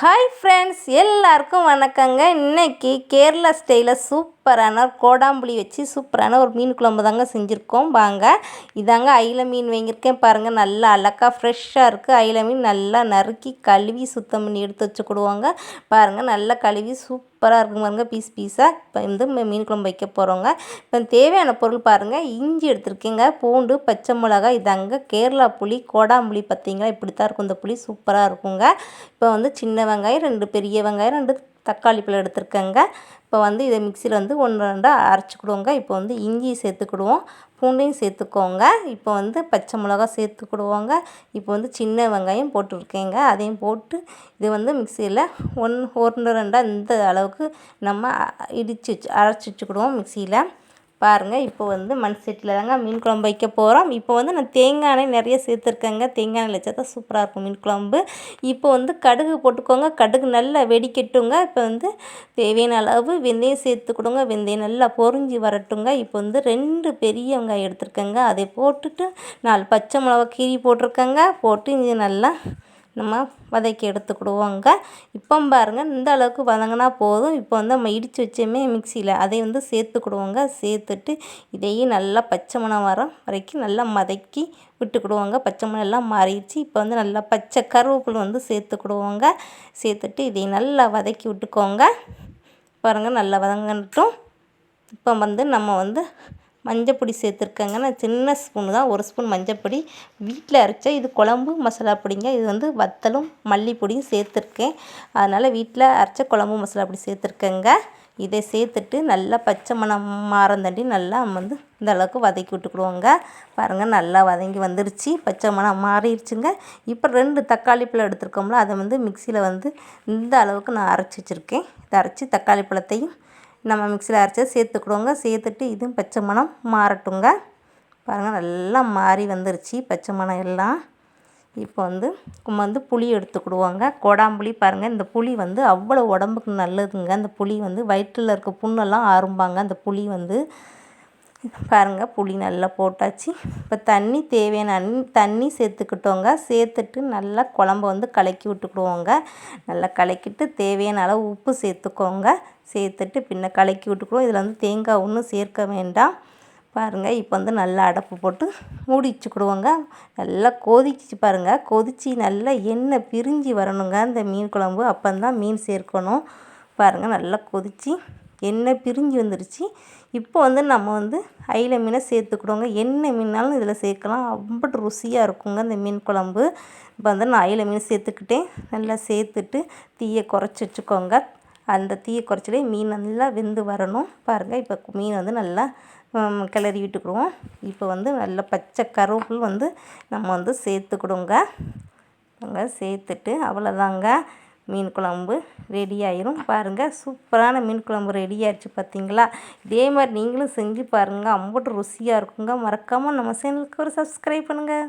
Hi friends எல்லாருக்கும் வணக்கங்க. இன்னைக்கு கேரளா ஸ்டைலில் சூப்பரான கோடாம்புளி வச்சு சூப்பரான ஒரு மீன் குழம்பு தாங்க செஞ்சுருக்கோம். வாங்க இதாங்க அயில மீன் வாங்கியிருக்கேன் பாருங்கள் நல்லா அழகாக ஃப்ரெஷ்ஷாக இருக்குது அயில மீன் நல்லா நறுக்கி கழுவி சுத்தம் பண்ணி எடுத்து வச்சுக்கிடுவாங்க பாருங்கள் நல்லா கழுவி சூப் சூப்பராக இருக்கும் பாருங்கள் பீஸ் பீஸாக இப்போ வந்து மீன் குழம்பு வைக்க போகிறோங்க இப்போ தேவையான பொருள் பாருங்கள் இஞ்சி எடுத்துருக்கேங்க. பூண்டு பச்சை மிளகாய் இதாங்க கேரளா புளி கோடாம்புளி பார்த்தீங்களா இப்படி தான் இருக்கும். இந்த புளி சூப்பராக இருக்குங்க. இப்போ வந்து சின்ன வெங்காயம் ரெண்டு பெரிய வெங்காயம் ரெண்டு தக்காளி பழம் எடுத்துருக்கேங்க. இப்போ வந்து இதை மிக்சியில் வந்து ஒன்று ரெண்டாக அரைச்சிக்கிடுவோங்க இப்போ வந்து இஞ்சி சேர்த்துக்கிடுவோம். பூண்டையும் சேர்த்துக்கோங்க. இப்போ வந்து பச்சை மிளகா சேர்த்துக்கிடுவோங்க. இப்போ வந்து சின்ன வெங்காயம் போட்டுருக்கேங்க. அதையும் போட்டு இது வந்து மிக்சியில் ஒன் ஒன்று ரெண்டாக இந்த அளவுக்கு நம்ம இடித்து வச்சு அரைச்சி வச்சுக்கிடுவோம் மிக்சியில். பாருங்கள் இப்போ வந்து மண் சட்டியில் தாங்க மீன் குழம்பு வைக்க போகிறோம் இப்போ வந்து நான் தேங்காய் எண்ணெய் நிறைய சேர்த்துருக்கேங்க. தேங்காய் எண்ணெய் வச்சா தான் சூப்பராக இருக்கும் மீன் குழம்பு. இப்போ வந்து கடுகு போட்டுக்கோங்க. கடுகு நல்லா வெடிக்கட்டுங்க. இப்போ வந்து தேவையான அளவு வெந்தயம் சேர்த்துக்கிடுங்க வெந்தயம் நல்லா பொறிஞ்சி வரட்டுங்க. இப்போ வந்து ரெண்டு பெரிய வெங்காயம் எடுத்துருக்கேங்க. அதை போட்டுட்டு நாலு பச்சை மிளகா கீரி போட்டிருக்கேங்க. போட்டு இங்கே நல்லா நம்ம வதக்கி எடுத்துக்கிடுவோங்க. இப்போ பாருங்கள் இந்த அளவுக்கு வதங்கினா போதும். இப்போ வந்து நம்ம இடித்து வச்சோமே மிக்சியில் அதை வந்து சேர்த்துக்கிடுவோங்க. சேர்த்துட்டு இதையும் நல்லா பச்சை மணம் வர வரைக்கும் நல்லா வதக்கி விட்டுக்கிடுவோங்க. பச்சை மணம் எல்லாம் மாறிடுச்சு. இப்போ வந்து நல்லா பச்சை கருவேப்பிலை வந்து சேர்த்துக்கிடுவோங்க. சேர்த்துட்டு இதை நல்லா வதக்கி விட்டுக்கோங்க. பாருங்கள் நல்லா வதங்கட்டும் இப்போ வந்து நம்ம வந்து மஞ்சப்பொடி சேர்த்துருக்கேங்க. நான் சின்ன ஸ்பூனு தான் ஒரு ஸ்பூன் மஞ்சப்பொடி. வீட்டில் அரைச்ச இது குழம்பு மசாலா பொடிங்க. இது வந்து வத்தலும் மல்லிப்பொடியும் சேர்த்துருக்கேன். அதனால் வீட்டில் அரைச்ச குழம்பு மசாலா பொடி சேர்த்துருக்கேங்க. இதை சேர்த்துட்டு நல்லா பச்சை மணம் மாறந்தண்டி நல்லா வந்து இந்த அளவுக்கு வதக்கி விட்டுக்கிடுவோங்க. பாருங்கள் நல்லா வதங்கி வந்துருச்சு. பச்சை மணம் மாறிடுச்சுங்க இப்போ ரெண்டு தக்காளி பழம் எடுத்துருக்கோம்ல அதை வந்து மிக்சியில் வந்து இந்த அளவுக்கு நான் அரைச்சி வச்சுருக்கேன். இதை அரைச்சி தக்காளி பழத்தையும் நம்ம மிக்சியில் அரைச்சி சேர்த்துக்கிடுவோங்க. சேர்த்துட்டு இதுவும் பச்சை மணம் மாறட்டுங்க. பாருங்கள் நல்லா மாறி வந்துருச்சு. பச்சை மணம் எல்லாம் இப்போ வந்து நம்ம வந்து புளி எடுத்துக்கிடுவோங்க. கொடாம்புளி பாருங்கள் இந்த புளி வந்து அவ்வளோ உடம்புக்கு நல்லதுங்க. அந்த புளி வந்து வயிற்றில் இருக்க புண்ணெல்லாம் ஆரம்பாங்க அந்த புளி வந்து பாருங்கள் புளி நல்லா போட்டாச்சு. இப்போ தண்ணி தேவையான தண்ணி சேர்த்துக்கிட்டோங்க. சேர்த்துட்டு நல்லா குழம்ப வந்து கலக்கி விட்டுக்கிடுவோங்க. நல்லா கலக்கிட்டு தேவையான அளவு உப்பு சேர்த்துக்கோங்க. சேர்த்துட்டு பின்ன கலக்கி விட்டுக்குவோம் இதில் வந்து தேங்காய் ஒன்றும் சேர்க்க வேண்டாம். பாருங்கள் இப்போ வந்து நல்லா அடப்பு போட்டு மூடி வச்சுக்கிடுவோங்க நல்லா கொதிச்சு பாருங்கள் கொதித்து நல்லா எண்ணெய் பிரிஞ்சு வரணுங்க. அந்த மீன் குழம்பு. அப்போந்தான் மீன் சேர்க்கணும். பாருங்கள் நல்லா கொதித்து எண்ணெய் பிரிஞ்சு வந்துருச்சு. இப்போ வந்து நம்ம வந்து அயில மீனை சேர்த்துக்கிடுவோங்க. என்ன மீனாலும் இதில் சேர்க்கலாம். ரொம்ப ருசியாக இருக்குங்க இந்த மீன் குழம்பு. இப்போ வந்து நான் அயில மீன் சேர்த்துக்கிட்டேன். நல்லா சேர்த்துட்டு தீயை குறைச்சி வச்சுக்கோங்க. அந்த தீயை குறைச்சிலே மீன் நல்லா வெந்து வரணும். பாருங்கள் இப்போ மீன் வந்து நல்லா கிளறி விட்டுக்கிடுவோம். இப்போ வந்து நல்ல பச்சை கருவேப்பில் வந்து நம்ம வந்து சேர்த்துக்கிடுங்க அங்கே சேர்த்துட்டு அவ்வளோதாங்க. மீன் குழம்பு ரெடி ஆயிரும். பாருங்கள் சூப்பரான மீன் குழம்பு ரெடி ஆயிடுச்சு பார்த்தீங்களா இதே மாதிரி நீங்களும் செஞ்சு பாருங்கள் அம்பட்டு ருசியாக இருக்குங்க. மறக்காமல் நம்ம சேனலுக்கு ஒரு சப்ஸ்கிரைப் பண்ணுங்கள்